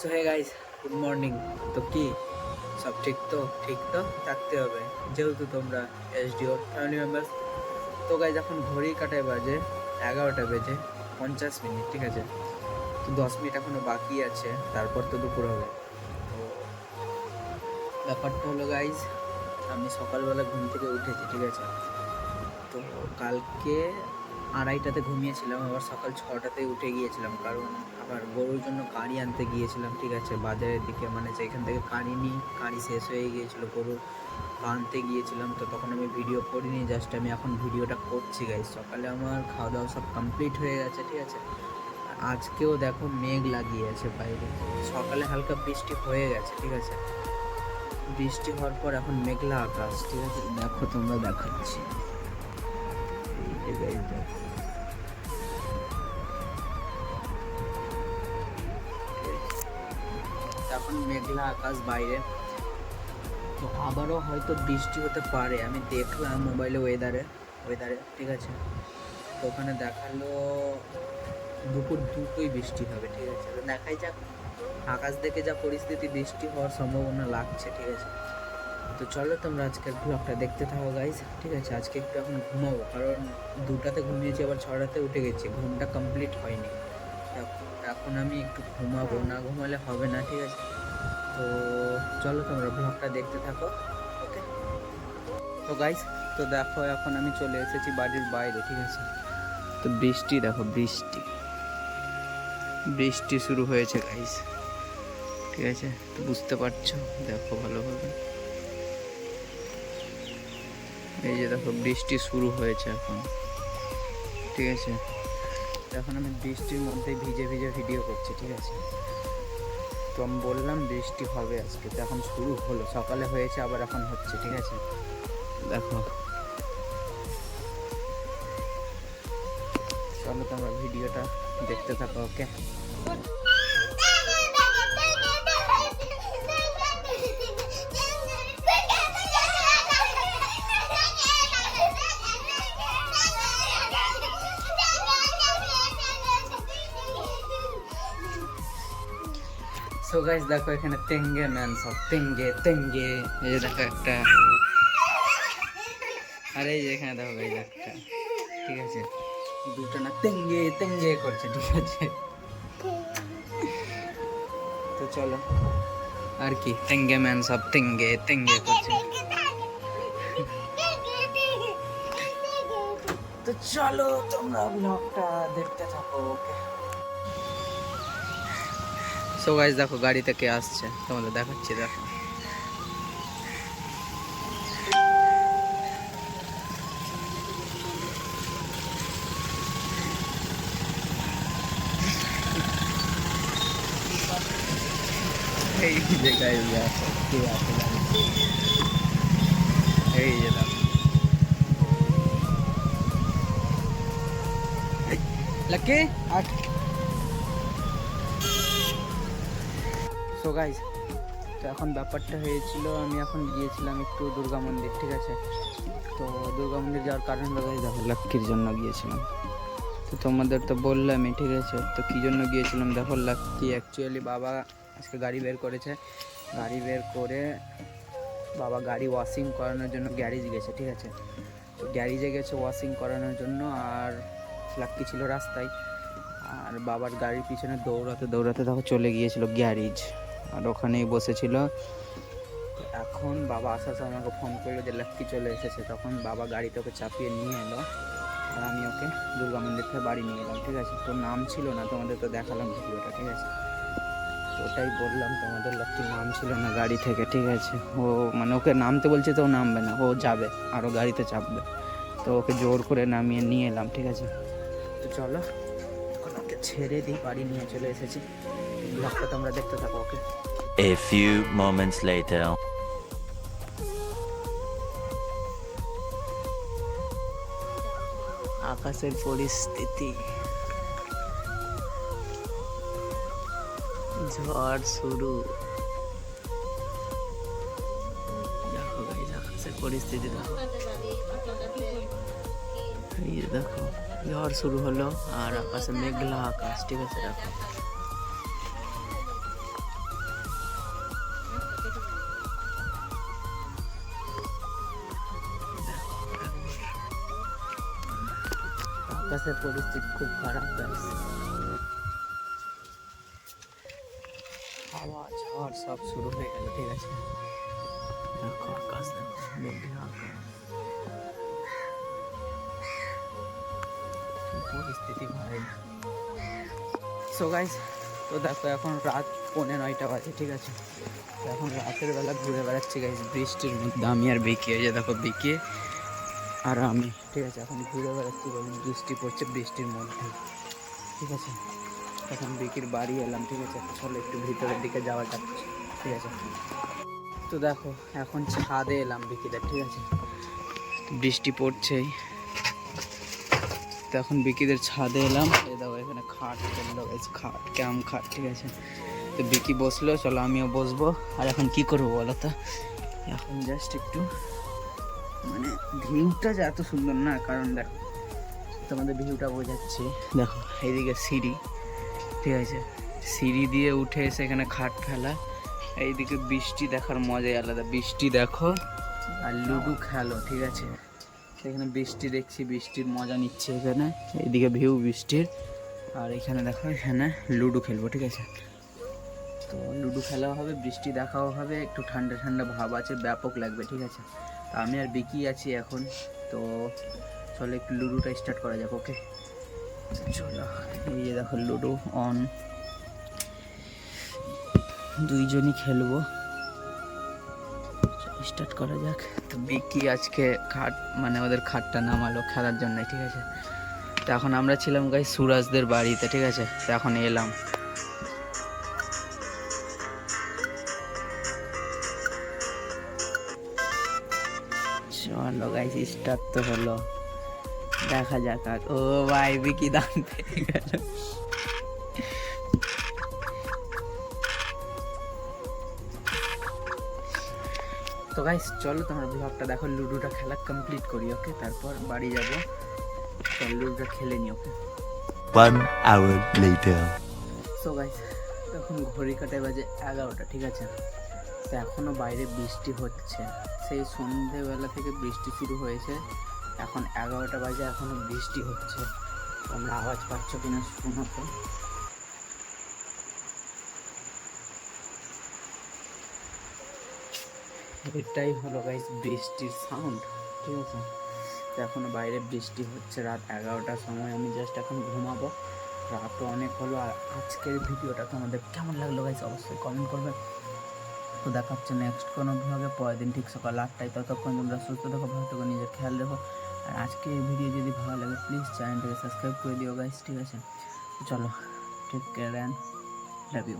So hey guys good morning তো কি? সব ঠিক তো? ঠিক তো? থাকতে হবে। যেহেতু তোমরা এসডিও ফ্যামিলি মেম্বার তো গাইজ এখন ঘড়ি কাটায় বাজে এগারোটা বেজে পঞ্চাশ মিনিট, ঠিক আছে? তো দশ মিনিট এখনও বাকি আছে, তারপর তো দুপুর হবে। তো ব্যাপারটা হলো গাইজ আমি সকালবেলা ঘুম থেকে উঠেছি, ঠিক আছে? তো কালকে আড়াইটাতে ঘুমিয়েছিলাম, আবার সকাল ছটাতে উঠে গিয়েছিলাম, কারণ আবার গরুর জন্য কাঁড়ি আনতে গিয়েছিলাম, ঠিক আছে? বাজারের দিকে মানে যেখান থেকে কাঁড়ি নিই কাঁড়ি শেষ হয়ে গিয়েছিল, গরু আনতে গিয়েছিলাম, তো তখন আমি ভিডিও করিনি জাস্ট আমি এখন ভিডিওটা করছি গাইজ সকালে আমার খাওয়া দাওয়া সব কমপ্লিট হয়ে গেছে, ঠিক আছে? আজকেও দেখো মেঘ লাগিয়ে আছে বাইরে। সকালে হালকা বৃষ্টি হয়ে গেছে, ঠিক আছে? বৃষ্টি হওয়ার পর এখন মেঘলা আকাশ, ঠিক আছে? দেখো, তোমরা দেখাচ্ছি। এখন মেঘলা আকাশ বাইরে। তো আবারও হয়তো বৃষ্টি হতে পারে। আমি দেখলাম মোবাইলে ওয়েদারে ওয়েদারে ঠিক আছে? তো ওখানে দেখাল দুপুর দুটোই বৃষ্টি হবে, ঠিক আছে? দেখাই যাক। আকাশ দেখে যা পরিস্থিতি, বৃষ্টি হওয়ার সম্ভাবনা লাগছে, ঠিক আছে? তো চলো তোমরা আজকের ব্লগটা দেখতে থাকো গাইজ ঠিক আছে, আজকে একটু এখন ঘুমাবো, কারণ দুটাতে ঘুমিয়েছি, আবার ছটাতে উঠে গেছি। ঘুমটা কমপ্লিট হয়নি। এখন- আমি একটু ঘুমাবো, না ঘুমালে হবে না, ঠিক আছে? তো চলো তোমরা ব্লগটা দেখতে থাকো ওকে তো গাইজ তো দেখো, এখন আমি চলে এসেছি বাড়ির বাইরে, ঠিক আছে? তো বৃষ্টি, দেখো, বৃষ্টি। বৃষ্টি শুরু হয়েছে গাইজ ঠিক আছে? তো বুঝতে পারছ? দেখো ভালোভাবে এই যে দেখো, বৃষ্টি শুরু হয়েছে এখন। ঠিক আছে? এখন আমি বৃষ্টির মধ্যে ভিজে ভিজে ভিডিও করছি, ঠিক আছে? তো আমি বললাম বৃষ্টি হবে আজকে, তো এখন শুরু হলো। সকালে হয়েছে, আবার এখন হচ্ছে, ঠিক আছে? দেখো। চলো তোমরা ভিডিওটা দেখতে থাকো ওকে সো গাইস দেখো এখানে তেঙ্গে ম্যান, সব তেঙ্গে তেঙ্গে, এই যে দেখো একটা। আরে এই যে এখানে দেখো গাইস একটা। ঠিক আছে? দুটো না, তেঙ্গে তেঙ্গে করছে, ঠিক আছে? তো চলো, আর কি? তেঙ্গে ম্যান সব তেঙ্গে তেঙ্গে করছে। তো চলো, তোমরা ব্লগটা দেখতে থাকো, ওকে? সো গাইজ দেখো গাড়ি থেকে আসছে? তোমাদের দেখাচ্ছি, দেখো। এই যে গাইজ দেখো, কে আছে গাড়িতে। এই যে দেখো। লাকি আট সো গাইজ তো এখন ব্যাপারটা হয়েছিল আমি এখন গিয়েছিলাম একটু দুর্গা মন্দির ঠিক আছে? তো দুর্গা মন্দির যাওয়ার কারণ guys, দেখো লক্ষ্মীর জন্য গিয়েছিলাম। তো তোমাদের তো বললামই ঠিক আছে? তো কী জন্য গিয়েছিলাম? দেখো লক্ষ্মী অ্যাকচুয়ালি বাবা আজকে গাড়ি বের করেছে। গাড়ি বের করে বাবা গাড়ি ওয়াশিং করানোর জন্য গ্যারেজ গেছে ঠিক আছে? তো গ্যারেজে গেছে ওয়াশিং করানোর জন্য আর লাক্কি ছিল রাস্তায়। আর বাবার গাড়ির পিছনে দৌড়াতে দৌড়াতে দেখো চলে গিয়েছিল গ্যারেজ আর ওখানেই বসেছিল। এখন বাবা আসার সময় আমাকে ফোন করল যে লাক্কি চলে এসেছে। তখন বাবা গাড়িতে ওকে চাপিয়ে নিয়ে এলো আর আমি ওকে দুর্গা মন্দির থেকে বাড়ি নিয়ে এলাম, ঠিক আছে? তোর নাম ছিল না, তোমাদের তো দেখালাম ভিডিওটা, ঠিক আছে? ওটাই বললাম, তোমাদের লাক্কির নাম ছিল না গাড়ি থেকে, ঠিক আছে? ও মানে ওকে নামতে বলছে তো ও নামবে না, ও যাবে আরও গাড়িতে চাপবে। তো ওকে জোর করে নামিয়ে নিয়ে এলাম, ঠিক আছে? তো চলো ওকে ছেড়ে দিই বাড়ি নিয়ে চলে এসেছি। ব্লগটা তোমরা দেখতে থাকো ওকে A few moments later. আকাশের পরিস্থিতি। ঝড় শুরু। দেখো গাইজ আকাশের পরিস্থিতি দেখো। এই দেখো ঝড় শুরু হলো আর আকাশে মেঘলা আকাশ ঠিক আছে? দেখো। আকাশের পরিস্থিতি খুব খারাপ গাইস হাওয়া, ঝড় সব শুরু হয়ে গেল, ঠিক আছে? পরিস্থিতি গাইস তো দেখো এখন রাত পৌনে নয়টা বাজে, ঠিক আছে? এখন রাতের বেলা ঘুরে বেড়াচ্ছি গাইস বৃষ্টির মধ্যে আমি আর বিকি এই যে দেখো বিকি আর আমি। ঠিক আছে, এখন ঘুরে বেড়াচ্ছি বৃষ্টি পড়ছে, বৃষ্টির মধ্যে। ঠিক আছে? এখন বিকির বাড়ি এলাম, ঠিক আছে? চলো একটু ভিতরের দিকে যাওয়া যাক। ঠিক আছে? তো দেখো, এখন ছাদে এলাম বিকিদের, ঠিক আছে? বৃষ্টি পড়ছেই। তো এখন বিকিদের ছাদে এলাম। এই দেখো, এখানে খাট ফেলল খাট ক্যাম খাট, ঠিক আছে? তো বিকি বসল, চলো আমিও বসবো। আর এখন কি করব বলো তো? এখন জাস্ট একটু মানে ভিউটা যে এত সুন্দর না, কারণ দেখো, তোমাদের ভিউটা বোঝাচ্ছি। দেখো, এইদিকে সিঁড়ি, ঠিক আছে? সিঁড়ি দিয়ে উঠে এসে এখানে খাট ফেলা। এইদিকে বৃষ্টি দেখার মজাই আলাদা। বৃষ্টি দেখো আর লুডো খেলো, ঠিক আছে? এখানে বৃষ্টি দেখছি, বৃষ্টির মজা নিচ্ছে এখানে। এইদিকে ভিউ বৃষ্টির। আর এখানে দেখো, এখানে লুডো খেলব, ঠিক আছে? তো লুডো খেলাও হবে, বৃষ্টি দেখাও হবে, একটু ঠান্ডা ঠান্ডা ভাব আছে, ব্যাপক লাগবে, ঠিক আছে? আমি আর বিকি আছি এখন, তো চলো একটু লুডোটা স্টার্ট করা যাক ওকে চলো, এই যে দেখো লুডো অন দুইজনই খেলব। স্টার্ট করা যাক। তো বিকি আজকে খাট মানে ওদের খাটটা নামালো খেলার জন্য ঠিক আছে? তো এখন আমরা ছিলাম গাই সুরাজদের বাড়িতে, ঠিক আছে? তো এখন এলাম। চলো গাইস স্টার্ট তো হলো। দেখা যাক ও ভাই বিকি দাম পেয়ে গেল। তো গাইস চলো তোমার ব্লগটা দেখো লুডোটা খেলা কমপ্লিট করি ওকে তারপর বাড়ি যাব। চল লুডোটা খেলে নি okay One hour later. So guys তখন ঘড়ি কাটায় বাজে এগারোটা ঠিক আছে? এখনও বাইরে বৃষ্টি হচ্ছে। সেই সন্ধেবেলা থেকে বৃষ্টি শুরু হয়েছে। এখন এগারোটা বাজে এখনও বৃষ্টি হচ্ছে। তোমরা আওয়াজ পাচ্ছ কিনা শোনো তো। এটাই হলো গাইস বৃষ্টির সাউন্ড ঠিক আছে? তো এখনও বাইরে বৃষ্টি হচ্ছে, রাত এগারোটার সময় আমি জাস্ট এখন ঘুমাবো। রাতও অনেক হলো, আর আজকের ভিডিওটা তোমাদের কেমন লাগল গাইস অবশ্যই কমেন্ট করবে। তো দেখা হচ্ছে নেক্সট কোনো ভ্লগে পরের দিন ঠিক সকাল আটটায়। ততক্ষণ তোমরা সুস্থ দেখো ভালো থাকো, নিজের খেয়াল রেখো। আর আজকে এই ভিডিও যদি ভালো লাগে প্লিজ চ্যানেলটাকে সাবস্ক্রাইব করে দিও গাইস ঠিক আছে? চলো take care and love you